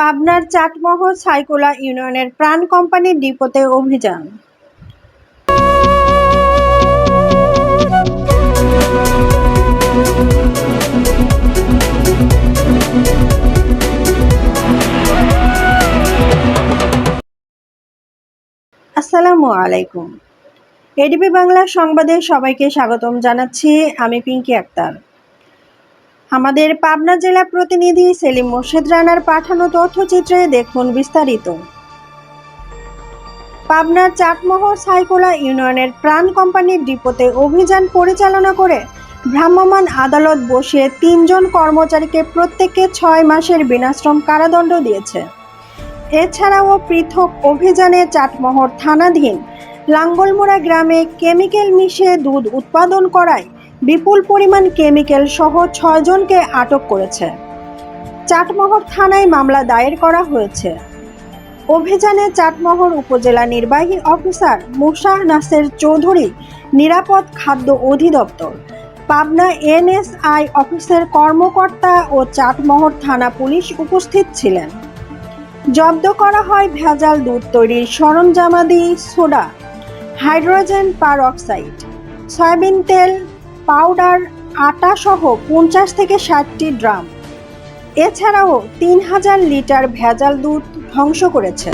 পাবনার চাটমোহর সাইকোলা ইউনিয়নের প্রাণ কোম্পানির ডিপোতে অভিযান। আসসালামু আলাইকুম। এডিবি বাংলা সংবাদে সবাইকে স্বাগতম জানাচ্ছি। আমি পিঙ্কি আক্তার। আমাদের পাবনা জেলা প্রতিনিধি সেলিম মোর্শেদ রানার পাঠানো তথ্যচিত্রে দেখুন বিস্তারিত। পাবনার চাটমোহর সাইকোলা ইউনিয়নের প্রাণ কোম্পানির ডিপোতে অভিযান পরিচালনা করে ভ্রাম্যমাণ আদালত বসিয়ে তিনজন কর্মচারীকে প্রত্যেককে ছয় মাসের বিনাশ্রম কারাদণ্ড দিয়েছে। এছাড়াও পৃথক অভিযানে চাটমোহর থানাধীন লাঙ্গলমোড়া গ্রামে কেমিক্যাল মিশিয়ে দুধ উৎপাদন করায় বিপুল পরিমাণ কেমিক্যাল সহ ছয়জনকে আটক করেছে। চাটমোহর থানায় মামলা দায়ের করা হয়েছে। অভিযানে চাটমোহর উপজেলা নির্বাহী অফিসার মুসা নাসের চৌধুরী, নিরাপদ খাদ্য অধিদপ্তর, পাবনা এনএসআই অফিসের কর্মকর্তা ও চাটমোহর থানা পুলিশ উপস্থিত ছিলেন। জব্দ করা হয় ভেজাল দুধ তৈরির সরঞ্জামাদি, সোডা, হাইড্রোজেন পারঅক্সাইড, সয়াবিন তেল পাউডার আটা সহ পঞ্চাশ থেকে ষাটটি ড্রাম। এছাড়াও তিন হাজার লিটার ভেজাল দুধ ধ্বংস করেছে।